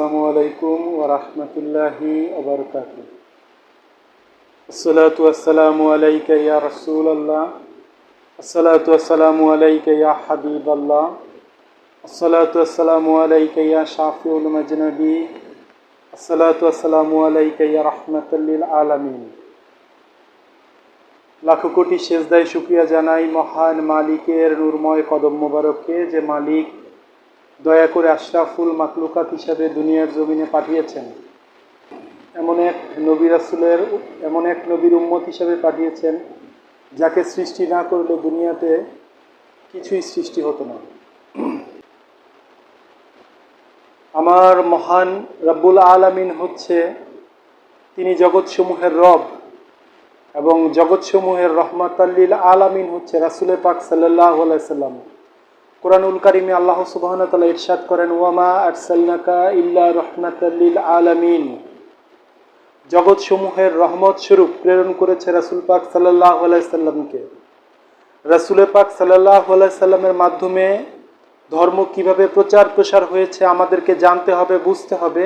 আসসালামু আলাইকুম ওয়া রাহমাতুল্লাহি ওয়া বারাকাতুহু। আসসালাতু ওয়াসসালামু আলাইকা ইয়া রাসূলাল্লাহ। আসসালাতু ওয়াসসালামু আলাইকা ইয়া হাবিবাল্লাহ। আসসালাতু ওয়াসসালামু আলাইকা ইয়া শাফিউল মাজনাবি। আসসালাতু ওয়াসসালামু আলাইকা ইয়া রাহমাতাল লিল আলামিন। লাখো কোটি সেজদায় শুক্রিয়া জানাই মহান মালিকের নূরময় কদম মোবারককে যে মালিক দয়া করে আশরাফুল মাকলুকাত হিসাবে দুনিয়ার জমিনে পাঠিয়েছেন। এমন এক নবী রাসুলের, এমন এক নবীর উম্মত হিসাবে পাঠিয়েছেন, যাকে সৃষ্টি না করলে দুনিয়াতে কিছুই সৃষ্টি হতো না। আমার মহান রব্বুল আলামিন হচ্ছে, তিনি জগৎসমূহের রব এবং জগৎসমূহের রহমাতাল্লিল আলামিন হচ্ছে রাসুলে পাক সাল্লাহ সাল্লাম। কোরআনুল কারিমে আল্লাহ সুবাহন তালা ইরশাদ করেন, ওয়ামা আরসাল্লাকা ইল্লা রহমাতাল্লিল আলামিন। জগৎসমূহের রহমত স্বরূপ প্রেরণ করেছে রাসুল পাক সাল্লাহ সাল্লামকে। রাসুলে পাক সাল্লাহ সাল্লামের মাধ্যমে ধর্ম কীভাবে প্রচার প্রসার হয়েছে আমাদেরকে জানতে হবে, বুঝতে হবে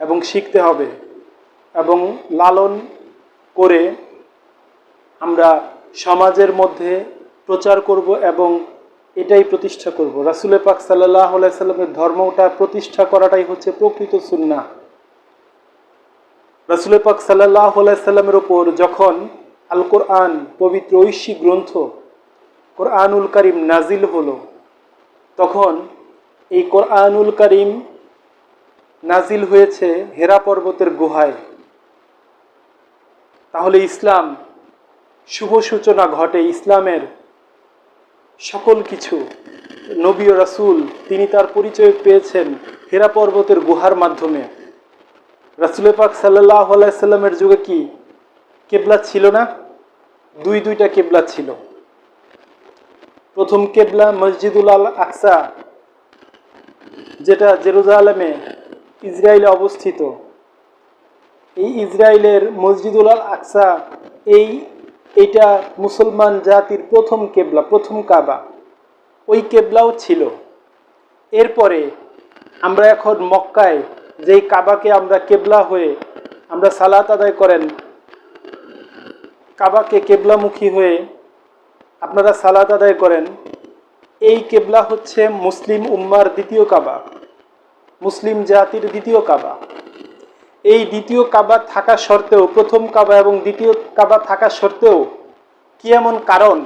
এবং শিখতে হবে এবং লালন করে আমরা সমাজের মধ্যে প্রচার করব এবং এটাই প্রতিষ্ঠা করব। রাসুলে পাক সাল্লাহ সাল্লামের ধর্মটা প্রতিষ্ঠা করাটাই হচ্ছে প্রকৃত সুন্না রাসুলে পাক সাল্লাহ সাল্লামের ওপর যখন আল কোরআন পবিত্র ঐশী গ্রন্থ কোরআনুল করিম নাজিল হলো, তখন এই কোরআনুল করিম নাজিল হয়েছে হেরা পর্বতের গুহায়। তাহলে ইসলাম শুভ সূচনা ঘটে ইসলামের সকল কিছু। নবী ও রাসুল, তিনি তার পরিচয় পেয়েছেন হেরা পর্বতের গুহার মাধ্যমে। রাসুল পাক সাল্লাহ সাল্লামের যুগে কি কেবলা ছিল না? দুই দুইটা কেবলা ছিল। প্রথম কেবলা মসজিদুল আল আকসা, যেটা জেরুজালেমে ইসরায়েলে অবস্থিত। এই ইসরায়েলের মসজিদুল আল আকসা এই এটা মুসলমান জাতির প্রথম কেবলা, প্রথম কাবা। ওই কেবলাও ছিল। এরপরে আমরা এখন মক্কায় যেই কাবাকে আমরা কেবলা হয়ে আমরা সালাত আদায় করেন, কাবাকে কেবলামুখী হয়ে আপনারা সালাত আদায় করেন, এই কেবলা হচ্ছে মুসলিম উম্মার দ্বিতীয় কাবা, মুসলিম জাতির দ্বিতীয় কাবা। এই দ্বিতীয় কাবা থাকা সত্ত্বেও, প্রথম কাবা এবং দ্বিতীয় কাবা থাকা সত্ত্বেও কি এমন কারণ,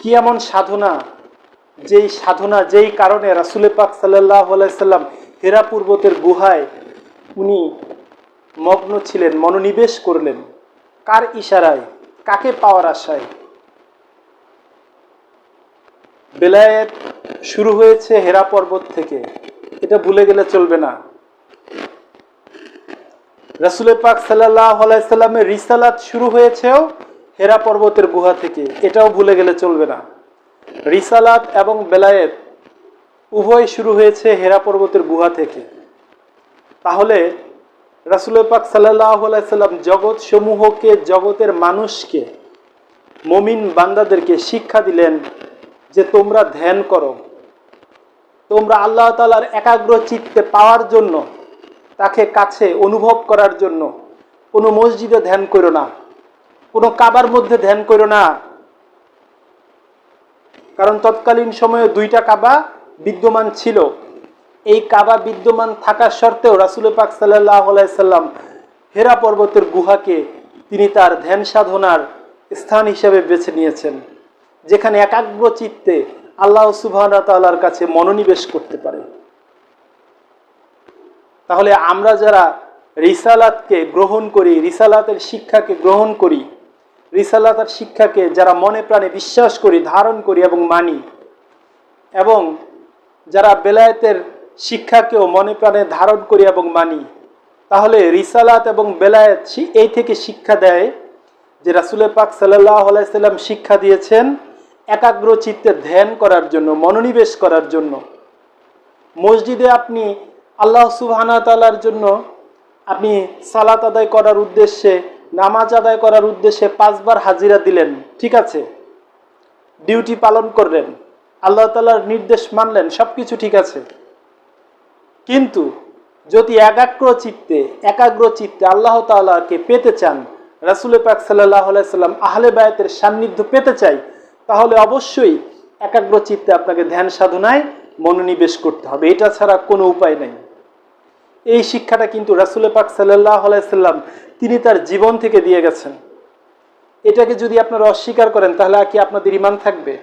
কি এমন সাধনা, যেই সাধনা, যেই কারণে রাসুলে পাক সাল্লাহ সাল্লাম হেরা পূর্বতের গুহায় উনি মগ্ন ছিলেন, মনোনিবেশ করলেন। কার ইশারায়, কাকে পাওয়ার আশায়? বেলায়েত শুরু হয়েছে হেরা পর্বত থেকে। এটা ভুলে গেলে চলবে না। রাসুল পাক সাল্লাহ সাল্লামের রিসালাত শুরু হয়েছেও হেরা পর্বতের গুহা থেকে। এটাও ভুলে গেলে চলবে না। রিসালাত এবং বেলায়েত উভয় শুরু হয়েছে হেরা পর্বতের গুহা থেকে। তাহলে রাসুল পাক সাল্লাহ সাল্লাম জগৎ সমূহকে জগতের মানুষকে, মমিন বান্দাদেরকে শিক্ষা দিলেন যে তোমরা ধ্যান করো। তোমরা আল্লাহ তালার একাগ্র চিত্তে পাওয়ার জন্য তাকে কাছে অনুভব করার জন্য। কোনো মসজিদে ধ্যান করো না। কোনো কাবার মধ্যে ধ্যান করো না। কারণ তৎকালীন সময়ে দুইটা কাবা বিদ্যমান ছিল। এই কাবা বিদ্যমান থাকা সত্ত্বেও রাসুল পাক সাল্লাহ সাল্লাম হেরা পর্বতের গুহাকে তিনি তার ধ্যান সাধনার স্থান হিসেবে বেছে নিয়েছেন, যেখানে একাগ্র চিত্তে আল্লাহ সুবাহ তাল্লার কাছে মনোনিবেশ করতে পারে। তাহলে আমরা যারা রিসালাতকে গ্রহণ করি, রিসালাতের শিক্ষাকে গ্রহণ করি, রিসালাতের শিক্ষাকে যারা মনে প্রাণে বিশ্বাস করি, ধারণ করি এবং মানি, এবং যারা বেলায়েতের শিক্ষাকেও মনে প্রাণে ধারণ করি এবং মানি, তাহলে রিসালাত এবং বেলায়েত এই থেকে শিক্ষা দেয় যে রাসুলে পাক সাল্লাহ আলাইসাল্লাম শিক্ষা দিয়েছেন একাগ্র চিত্তে ধ্যান করার জন্য, মনোনিবেশ করার জন্য। মসজিদে আপনি আল্লাহ সুবহানা তালার জন্য আপনি সালাত আদায় করার উদ্দেশ্যে, নামাজ আদায় করার উদ্দেশ্যে পাঁচবার হাজিরা দিলেন, ঠিক আছে? ডিউটি পালন করলেন, আল্লাহ তালার নির্দেশ মানলেন সব কিছু ঠিক আছে। কিন্তু যদি একাগ্র চিত্তে একাগ্র চিত্তে আল্লাহ তাআলাকে পেতে চান, রাসুল পাক সাল্লাহ সাল্লাম আহলে বায়াতের সান্নিধ্য পেতে চাই, তাহলে অবশ্যই একাগ্র চিত্তে আপনাকে ধ্যান সাধনায় মনোনিবেশ করতে হবে। এটা ছাড়া কোনো উপায় নেই। এই শিক্ষাটা কিন্তু রাসুল পাক সাল্লাহ আলাইসাল্লাম তিনি তার জীবন থেকে দিয়ে গেছেন। এটাকে যদি আপনারা অস্বীকার করেন, তাহলে আর কি আপনাদের ইমান থাকবে?